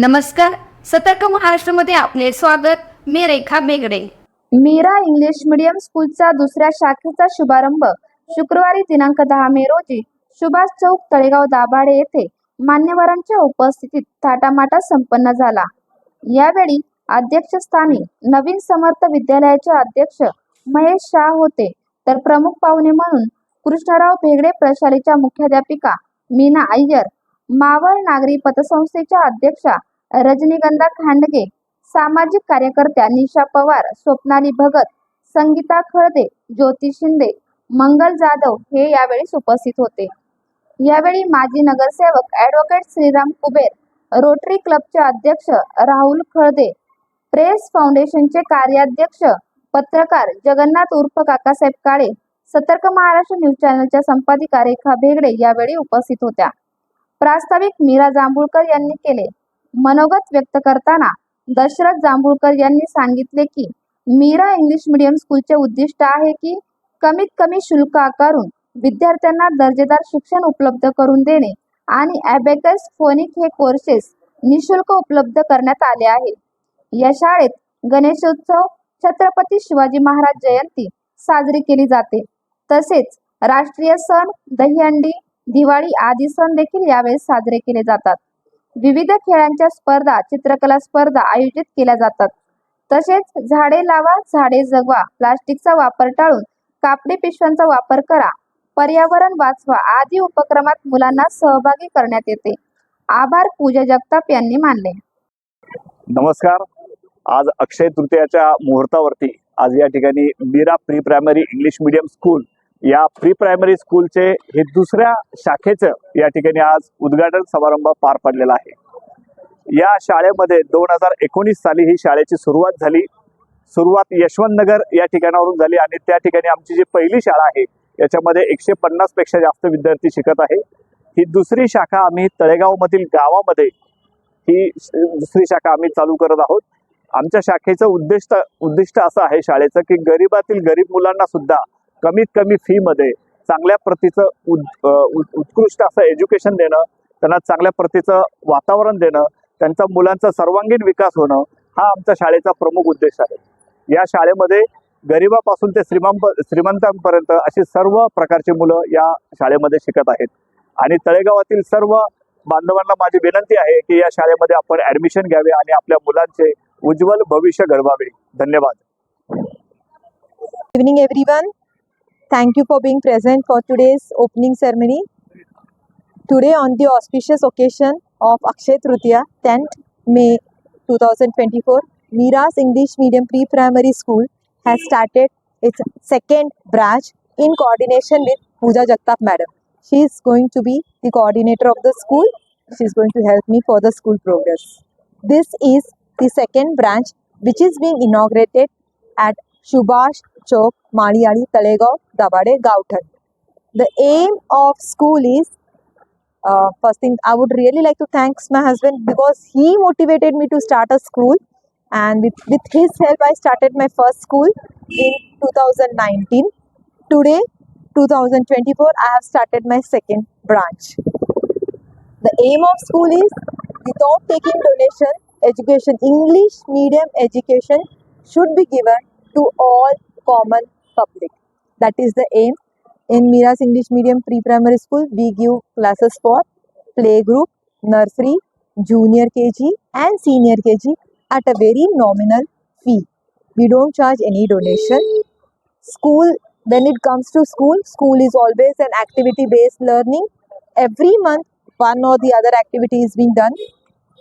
नमस्कार सतर्क महाराष्ट्रामध्ये आपले स्वागत. मी रेखा बेगडे. मीरा इंग्लिश मीडियम स्कूलचा दुसऱ्या शाखेचा शुभारंभ शुक्रवारी दिनांक दहा मे रोजी सुभाष चौक तळेगाव दाभाडे येथे मान्यवरांच्या उपस्थितीत थाटामाटा संपन्न झाला. यावेळी अध्यक्षस्थानी नवीन समर्थ विद्यालयाचे अध्यक्ष महेश शाह होते. तर प्रमुख पाहुणे म्हणून कृष्णराव भेगडे प्रशालेच्या मुख्याध्यापिका मीना अय्यर मावळ नागरी पतसंस्थेच्या अध्यक्षा रजनीगंधा खांडगे सामाजिक कार्यकर्त्या निशा पवार स्वप्नाली भगत संगीता खळदे ज्योती शिंदे मंगल जाधव हे यावेळी उपस्थित होते. यावेळी माजी नगरसेवक ॲडव्होकेट श्रीराम कुबेर रोटरी क्लबचे अध्यक्ष राहुल खळदे प्रेस फाउंडेशनचे कार्याध्यक्ष पत्रकार जगन्नाथ उर्फ काकासाहेब काळे सतर्क महाराष्ट्र न्यूज चॅनलच्या संपादिका रेखा भेगडे यावेळी उपस्थित होत्या. प्रास्ताविक मीरा जांभूळकर यांनी केले. मनोगत व्यक्त करताना दशरथ जांभूळकर यांनी सांगितले की मीरा इंग्लिश मीडियम स्कूलचे उद्दिष्ट आहे की कमीत कमी शुल्क आकारून विद्यार्थ्यांना दर्जेदार शिक्षण उपलब्ध करून देणे आणि ॲबेकस फोनिक हे कोर्सेस निशुल्क उपलब्ध करण्यात आले आहे या शाळेत गणेशोत्सव छत्रपती शिवाजी महाराज जयंती साजरी केली जाते. तसेच राष्ट्रीय सण दहीहंडी दिवाळी आदी सण देखील यावेळेस साजरे केले जातात. विविध खेळांच्या स्पर्धा चित्रकला स्पर्धा आयोजित केल्या जातात. तसेच झाडे लावा झाडे जगवा प्लास्टिकचा वापर टाळून कापडी पिशव्यांचा वापर करा पर्यावरण वाचवा आदी उपक्रमात मुलांना सहभागी करण्यात येते. आभार पूजा जगताप यांनी मानले. नमस्कार. आज अक्षय तृतीयाच्या मुहूर्तावरती आज या ठिकाणी Meera pre primary English medium school या प्री प्रायमरी स्कूलचे हे दुसऱ्या शाखेचं या ठिकाणी आज उद्घाटन समारंभ पार पडलेला आहे. या शाळेमध्ये दोन हजार एकोणीस साली ही शाळेची सुरुवात झाली. सुरुवात यशवंत नगर या ठिकाणावरून झाली आणि त्या ठिकाणी आमची जी पहिली शाळा आहे याच्यामध्ये एकशे पन्नासपेक्षा जास्त विद्यार्थी शिकत आहे. ही दुसरी शाखा आम्ही तळेगावमधील गावामध्ये ही दुसरी शाखा आम्ही चालू करत आहोत. आमच्या शाखेचं उद्दिष्ट उद्दिष्ट असं आहे शाळेचं की गरिबातील गरीब मुलांना सुद्धा कमीत कमी फी मध्ये चांगल्या प्रतीचं उद उत्कृष्ट असं एज्युकेशन देणं त्यांना चांगल्या प्रतीचं वातावरण देणं त्यांचा मुलांचा सर्वांगीण विकास होणं हा आमच्या शाळेचा प्रमुख उद्देश आहे. या शाळेमध्ये गरिबापासून ते श्रीमंत श्रीमंतांपर्यंत अशी सर्व प्रकारची मुलं या शाळेमध्ये शिकत आहेत. आणि तळेगावातील सर्व बांधवांना माझी विनंती आहे की या शाळेमध्ये आपण ऍडमिशन घ्यावे आणि आपल्या मुलांचे उज्ज्वल भविष्य घडवावे. धन्यवाद. Evening everyone. Thank you for being present for today's opening ceremony. Today on the auspicious occasion of akshay tritiya 10th may 2024 mira's english medium pre-primary school has started its second branch in coordination with pooja jagtap madam. She is going to be the coordinator of the school. She is going to help me for the school progress. This is the second branch which is being inaugurated at Subhash Chowk, Maniali, Talegaon, Dabade, Gauthan. The aim of school is uh, first thing I would really like to thank my husband because he motivated me to start a school and with, with his help I started my first school in 2019. Today 2024 I have started my second branch. The aim of school is without taking donation education English medium education should be given to all common public. That is the aim. In Mira's English Medium Pre-Primary School, we give classes for playgroup, nursery, junior KG and senior KG at a very nominal fee. We don't charge any donation. School, when it comes to school, school is always an activity-based learning. Every month, one or the other activity is being done.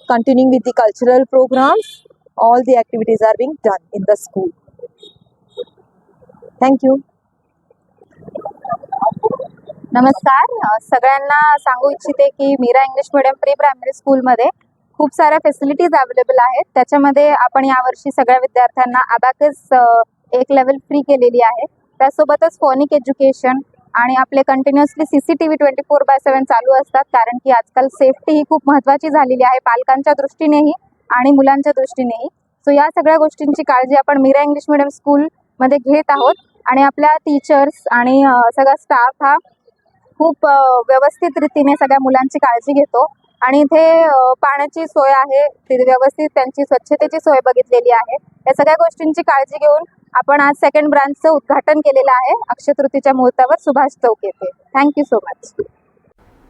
Continuing with the cultural programs, all the activities are being done in the school. Thank you नमस्कार. सगळ्यांना सांगू इच्छिते की Meera English medium pre primary स्कूलमध्ये खूप साऱ्या facilities available आहेत. त्याच्यामध्ये आपण यावर्षी सगळ्या विद्यार्थ्यांना अबॅकस एक लेवल फ्री केलेली आहे. त्यासोबतच फोनिक एज्युकेशन आणि आपले continuously C C T V twenty four by seven चालू असतात. कारण की आजकाल सेफ्टी ही खूप महत्त्वाची झालेली आहे पालकांच्या दृष्टीनेही आणि मुलांच्या दृष्टीनेही. सो या सगळ्या गोष्टींची काळजी आपण मीरा इंग्लिश मिडियम स्कूलमध्ये घेत आहोत. आणि आपल्या टीचर्स आणि सगळा स्टाफ हा खूप व्यवस्थित रीतीने सगळ्या मुलांची काळजी घेतो. आणि इथे पाण्याची सोय आहे. व्यवस्थित त्यांची स्वच्छतेची सोय बघितलेली आहे. या सगळ्या गोष्टींची काळजी घेऊन आपण आज सेकंड ब्रांचचं उद्घाटन केलेलं आहे. अक्षय तृतीच्या मुहूर्तावर सुभाष चौक येथे. Thank you so much